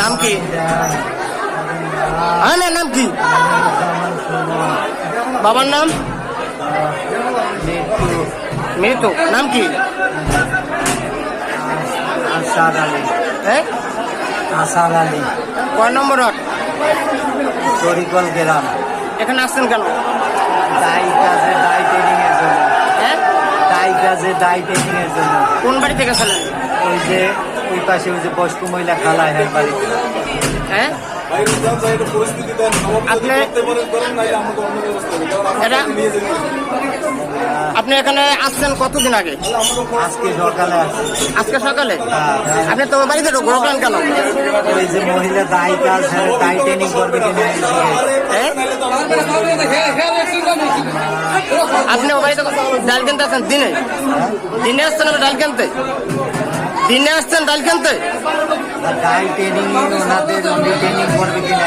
নাম কি? হ্যাঁ না নাম কি? বাবার নাম? মৃত্যু। নাম কি? আসাদ আলী। হ্যাঁ? আসাদ আলী। কয় নম্বর? তরিকল গ্রাম। এখানে আসছেন কেন? দাই কাজে দাই ট্রেনিং এর জন্য। হ্যাঁ? দাই কাজে দাই ট্রেনিং এর জন্য। কোন বাড়ি থেকে ছিলেন ওই যে ওই পাশে ওই যে বয়স্ক মহিলা খালা হ্যাঁ বাড়িতে। হ্যাঁ? আপনি- এখানে আসছেন কতদিন আগে? আজকে সকালে আজকে সকালে? হ্যাঁ। আপনি তো বাড়িতে ঢোকলেন কেন? ওই যে মহিলা দাই কাজ হ্যাঁ দাই ট্রেনিং করবে। হ্যাঁ? আপনি ও বাড়িতে ডাল কিনতে আসছেন দিনে? দিনে আসছেন ডাল কিনতে? দিনে আসছেন ডাল কিনতে আর দাই ট্রেনিং ওনাদের ট্রেনিং করবে কিনা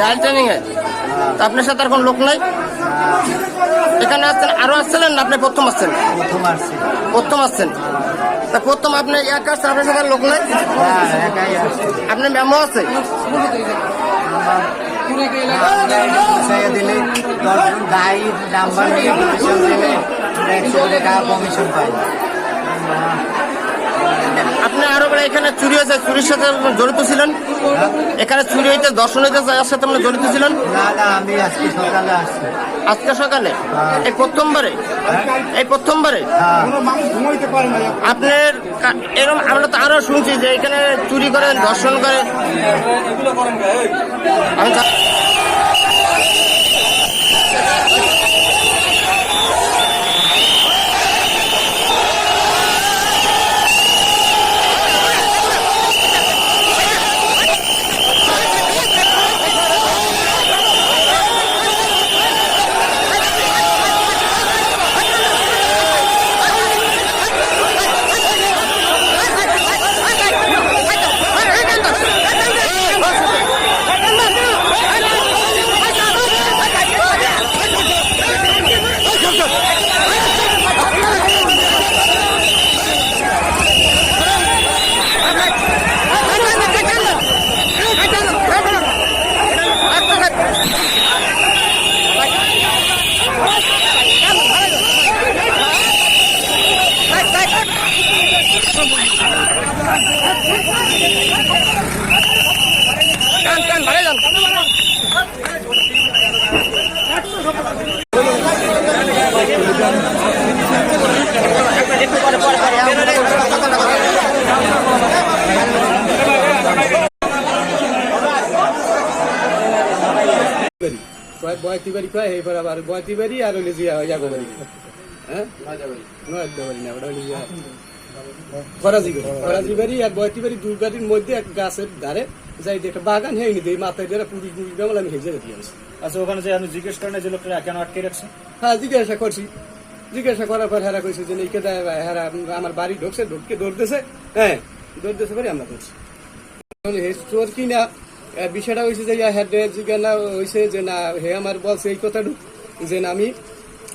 ডাল ট্রেনিং এ তা আপনার সাথে আর কোনো লোক নাই এখানে আসছেন আরও আসছিলেন না আপনি প্রথম আসছেন প্রথম আসছে প্রথম আসছেন তা প্রথম আপনি এক আসছেন আপনার সাথে লোক নাই হ্যাঁ আসছে আপনার মেমো আছে দিলে নাম্বার নিয়ে কমিশন দিলে একশো টাকা কমিশন পাই আপনি আরও বড় এখানে চুরি হয়েছে চুরির সাথে জড়িত ছিলেন? এখানে চুরি হইতে দর্শন হইতে এর সাথে আপনি জড়িত ছিলেন? না না আমি আজকে সকালে আসছি। আজকে সকালে? এই প্রথমবারে? এই প্রথমবারে? হ্যাঁ। আপনার এরকম আমরা তো আরও শুনছি যে এখানে চুরি করেন দর্শন করেন এগুলো করেন কে? এই, আমি জা- টান, টান, ভালো যান। কয় বয়তি বাড়ি কয় এই আবার বয়তি আর হইলে জিয়া হ্যাঁ নয়তো বাড়ি না ফরাজি বাড়ি আর বয়তি দুই বাড়ির মধ্যে এক গাছের ধারে যাই একটা বাগান হয়ে মাথায় বেমল আমি হেজে আচ্ছা ওখানে যে আপনি জিজ্ঞেস করেন যে লোকটা কেন আটকে রাখছে? হ্যাঁ জিজ্ঞাসা করছি। জিজ্ঞাসা করার পর হেরা কইছে যে হেরা আমার বাড়ি ঢুকছে ঢুককে দৌড়তেছে হ্যাঁ দৌড়তেছে করে আমরা করছি হে চোর কি না বিষয়টা হয়েছে যে ইয়া হেড জিজ্ঞাসা হয়েছে যে না হে আমার বলছে এই কথাটুক যে না আমি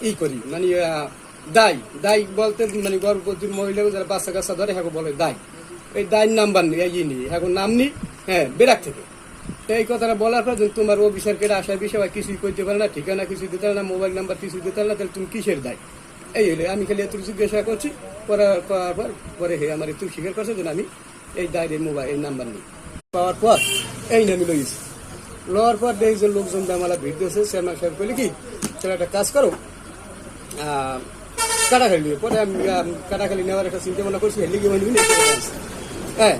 ই করি। মানে দায় দায় বলতে মানে গর্ভবতী মহিলা যারা বাচ্চা কাচ্চা ধরে হ্যাঁ বলে দায় এই দায়ের নাম্বার নেই ই নেই এখন নাম নি হ্যাঁ বেরাক থেকে। তো এই কথাটা বলার পর তোমার বিচার কেটে আসার বিষয় বা কিছুই করতে পারে না, ঠিকানা কিছু দিতে না, মোবাইল নাম্বার কিছু দিতে না, তাহলে তুমি কিসের দায়? এই হলে, আমি খালি এত জিজ্ঞাসা করছি করার করার পর, পরে হে আমার একটু স্বীকার করছে যে আমি এই দায়ের মোবাইল এই নাম্বার নিই। পাওয়ার পর, এই নামি লইছি লওয়ার পর দেখি যে লোকজন দামালা ভিড় দিয়েছে চেয়ারম্যান সাহেব বলে কি, তাহলে একটা কাজ করো কাটাখালি। নিয়ে পরে আমি কাটাখালি নেওয়ার একটা চিন্তা ভাবনা করছি হেলিগে মানে হ্যাঁ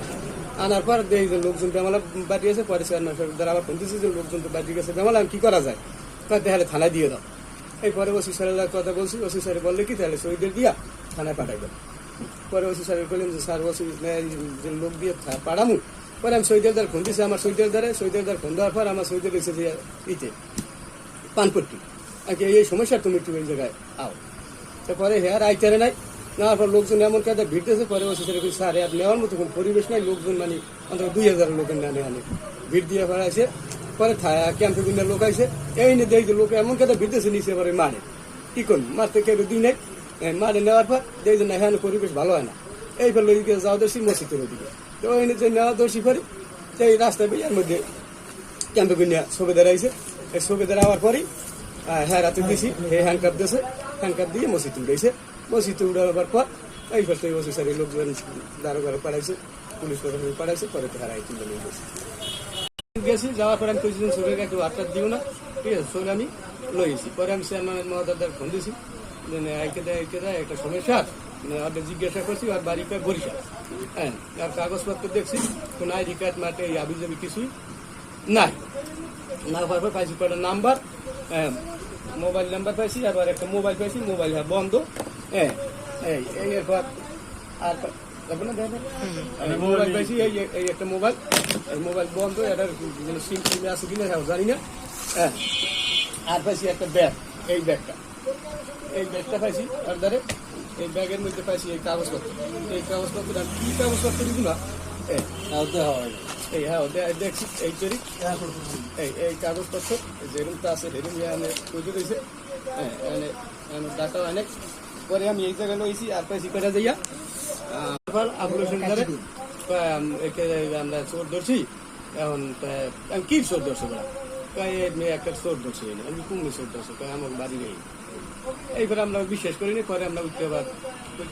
আনার পর দেখি যে লোকজন বেমালা বাড়ি আছে পরে দ্বারা আবার ফোন দিচ্ছে যে লোকজন তো বাড়ি গেছে বেমালা কি করা যায়? তাহলে তাহলে থানায় দিয়ে দাও। এই পরে ওসি স্যারের কথা বলছি, ওসি স্যার বললে কি, তাহলে শহীদের দিয়া থানায় পাঠাই দাও পরে ওসি স্যার বললেন যে, স্যার, ওসি যে লোক দিয়ে পাঠামু পরে আমি শহীদের দ্বার ফোন দিছি, আমার শহীদের দ্বারে শহীদের দ্বার ফোন দেওয়ার পর আমার শহীদের এসে যে, ইতে, পানপট্টি। এই সমস্যা, তুমি একটু এই জায়গায় আও। তারপরে হেয়ার আইতারে নাই। নেওয়ার পর লোকজন এমন কাজে ভিড়তেছে পরে ওসি স্যার স্যার আর নেওয়ার মতো কোনো পরিবেশ নাই। লোকজন মানে অন্তত দুই হাজার লোকের না নেওয়া নেই ভিড় দিয়ে পরে আছে পরে ক্যাম্পে বিভিন্ন লোক আছে এই নিয়ে দেখি লোক এমন কাজে ভিড়তেছে নিচে পরে মারে। কি করুন মারতে কেউ দিই নাই। এ, মারে নেওয়ার পর দেখি না হ্যাঁ পরিবেশ ভালো হয় না। এই ফেলে ওইদিকে যাওয়া দর্শি মসজিদের ওইদিকে। তো ওই যে নেওয়া দর্শি তো এই রাস্তায় বেয়ার মধ্যে ক্যাম্পে গুনিয়া সুবেদার আইছে এই সুবেদার আওয়ার পরেই হ্যাঁ রাতে দিয়েছি এই হ্যান্ডকাপ দিয়েছে হ্যান্ডকাপ দিয়ে মসজিদ উড়াইছে মসজিদ উড়াবার পর এই ফেলতে অফিসারি লোকজন দারো ঘরে পাঠাইছে পুলিশ প্রশাসন পাঠাইছে পরে তো হারাই তুলে গেছে গেছি যাওয়ার পরে আমি কইছিলাম শরীরে একটু হাতটা দিও না ঠিক আছে শরীর আমি লইছি পরে আমি চেয়ারম্যান মহাদার ফোন দিয়েছি এইকে দেয় এইকে দেয় একটা সমস্যা আছে। মানে ওদের জিজ্ঞাসা করছি আর বাড়ি কয় বরিশাল হ্যাঁ আর কাগজপত্র দেখছি কোন আইডি কার্ড মাঠে এই আবি যাবি কিছুই নাই না পাওয়ার পর পাইছি কয়টা নাম্বার হ্যাঁ মোবাইল নাম্বার পাইছি আবার একটা মোবাইল পাইছি মোবাইল হ্যাঁ বন্ধ। হ্যাঁ এই এই এরপর আর না মোবাইল পাইছি এই এই একটা মোবাইল। মোবাইল বন্ধ এটার সিম সিমে আছে কিনা হ্যাঁ জানি না। হ্যাঁ আর পাইছি একটা ব্যাগ এই ব্যাগটা। এই ব্যাগটা পাইছি আর ধরে এই ব্যাগের মধ্যে পাইছি এই কাগজপত্র। এই কাগজপত্র কি কাগজপত্র না এই এই হ্যাঁ দেখছি এই তৈরি এই এই কাগজপত্র যেরকম আছে সেরকম আমি তৈরি রয়েছে হ্যাঁ এনে এনে ডাটা অনেক পরে আমি এই জায়গায় লইছি, আর পাইছি করে যাইয়া হোসেন ধরে একে আমরা চোর ধরছি, এখন আমি কি চোর ধরছো একটা চোর ধরছি, এনে। আমি কুমি চোর ধরছো? আমার বাড়ি নেই। এইবার আমরা বিশ্বাস করিনি, পরে আমরা উঠতে আবার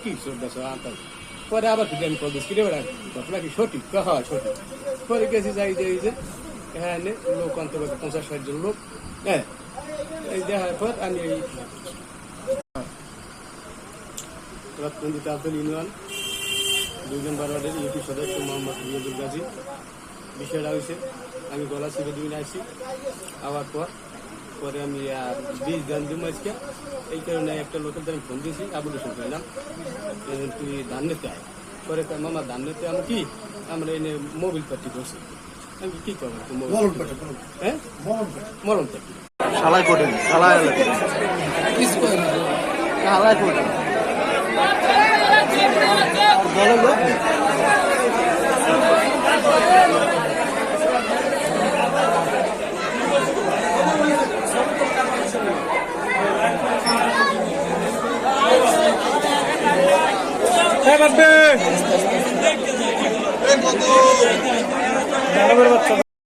কি চোর ধরছো আনতাম পরে আবার আমি কল দিচ্ছি কিরে বেড়া? ঘটনা কি সঠিক? হ্যাঁ সঠিক। পরে গেছি যাই যে এই যে হ্যাঁ লোক অন্তত পঞ্চাশ ষাট জন লোক। হ্যাঁ এই দেখার পর আমি এই রতনজিৎ আব্দুল ইউনিয়ন, দুইজন বারোয়ার্ডের ইউপি সদস্য, মোহাম্মদ রিয়াজুল গাজী। বিষয়টা হয়েছে আমি গলা ছিঁড়ে দিন আসছি আওয়ার পর পরে আমি আর বীজ ধান দিব আজকে। এই কারণে একটা লোকের দ্বারা ফোন দিয়েছি, আবুল হোসেন তুই ধান নিতে আয়। পরে কয়, মামা ধান নিতে আমি কি? আমরা এনে মোবিল পার্টি করছি আমি কি করব তো মোবিল হ্যাঁ? মরণ পার্টি শালাই কোটেন শালাই শালাই কোটেন। বাচ্চা